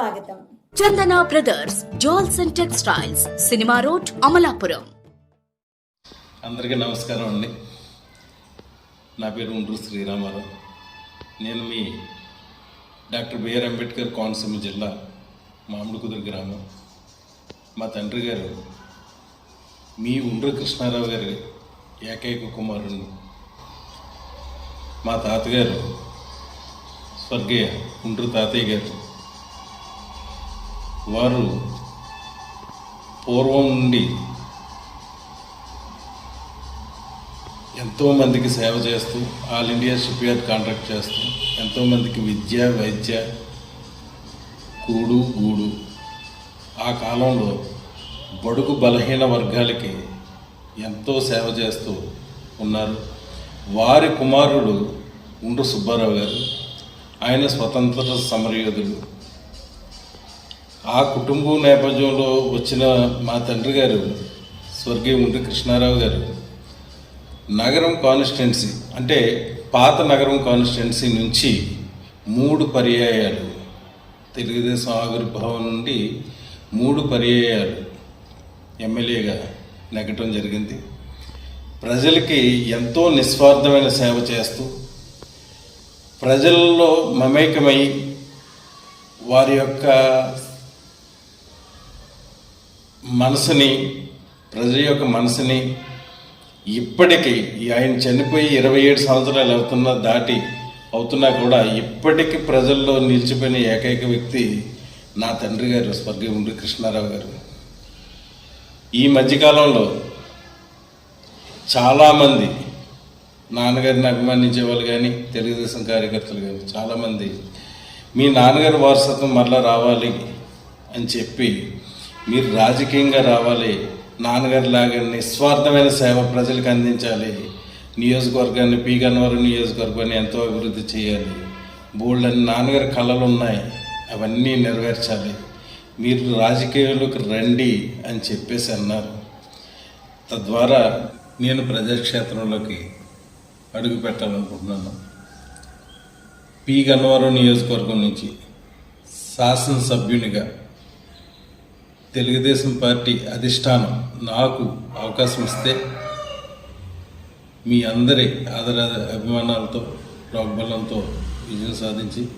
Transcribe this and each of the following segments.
స్వాగతం. Chandana brothers jewels and textiles cinema road Amalapuram. అందరికీ నమస్కారం అండి. నా పేరు ఉండ్రు శ్రీరామారావు. నేను మీ డాక్టర్ బిఆర్ అంబేద్కర్ కోనసీమ జిల్లా మామిడికుదురు గ్రామం. మా తండ్రి గారు మీ ఉండ్రు కృష్ణారావు గారి ఏకైక కుమారుణ్ణి. మా తాతగారు స్వర్గీయ ఉండ్రు తాతయ్య గారు. వారు పూర్వం నుండి ఎంతోమందికి సేవ చేస్తూ all India shipyard contract చేస్తూ ఎంతోమందికి విద్య వైద్య కూడు గూడు ఆ కాలంలో బడుగు బలహీన వర్గాలకి ఎంతో సేవ చేస్తూ ఉన్నారు. వారి కుమారుడు ఉండ్రు సుబ్బారావు గారు. ఆయన స్వతంత్ర సమరయోధుడు. ఆ కుటుంబం నేపథ్యంలో వచ్చిన మా తండ్రి గారు స్వర్గీయ ఉండ్రి కృష్ణారావు గారు నగరం కాన్స్టిట్యున్సీ అంటే పాత నగరం కాన్స్టిట్యున్సీ నుంచి మూడు పర్యాయాలు తెలుగుదేశం ఆవిర్భావం నుండి మూడు పర్యాయాలు ఎమ్మెల్యేగా నెగ్గటం జరిగింది. ప్రజలకి ఎంతో నిస్వార్థమైన సేవ చేస్తూ ప్రజల్లో మమేకమై వారి యొక్క మనసుని ప్రజల యొక్క మనసుని ఇప్పటికీ ఆయన చనిపోయి ఇరవై ఏడు సంవత్సరాలు అవుతున్నా దాటి అవుతున్నా కూడా ఇప్పటికీ ప్రజల్లో నిలిచిపోయిన ఏకైక వ్యక్తి నా తండ్రి గారు స్వర్గీయుడు కృష్ణారావు గారు. ఈ మధ్యకాలంలో చాలామంది నాన్నగారిని అభిమానించే వాళ్ళు కానీ తెలుగుదేశం కార్యకర్తలు కానీ చాలామంది మీ నాన్నగారి వారసత్వం మరలా రావాలి అని చెప్పి మీరు రాజకీయంగా రావాలి నాన్నగారి లాగా నిస్వార్థమైన సేవ ప్రజలకు అందించాలి నియోజకవర్గాన్ని పీ గన్నవరం నియోజకవర్గాన్ని ఎంతో అభివృద్ధి చేయాలి. బోల్డ్ అని నాన్నగారి కళలు ఉన్నాయి అవన్నీ నెరవేర్చాలి. మీరు రాజకీయాల్లోకి రండి అని చెప్పేసి అన్నారు. తద్వారా నేను ప్రజాక్షేత్రంలోకి అడుగు పెట్టాలనుకుంటున్నాను. పి గన్నవరం నియోజకవర్గం నుంచి శాసనసభ్యునిగా తెలుగుదేశం పార్టీ అధిష్టానం నాకు అవకాశం ఇస్తే మీ అందరి ఆదర అభిమానాలతో ప్రోగ్బలంతో విజయం సాధించి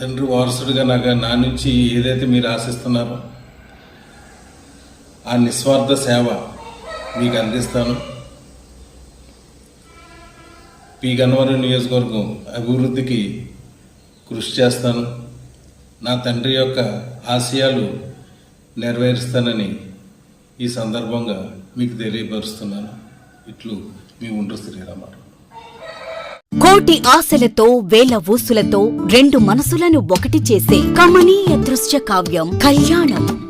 తండ్రి వారసుడిగా నాకు నా నుంచి ఏదైతే మీరు ఆశిస్తున్నారో ఆ నిస్వార్థ సేవ మీకు అందిస్తాను. పి. గన్నవరం నియోజకవర్గం అభివృద్ధికి కృషి చేస్తాను. నా తండ్రి యొక్క ఆశయాలు నెరవేరుస్తానని ఈ సందర్భంగా మీకు తెలియపరుస్తున్నాను. ఇట్లు మీ ఉండ్రు శ్రీరామారావు కోటి ఆశలతో వేల ఊసులతో రెండు మనసులను ఒకటి చేసే కమనీయ దృశ్య కావ్యం కళ్యాణం.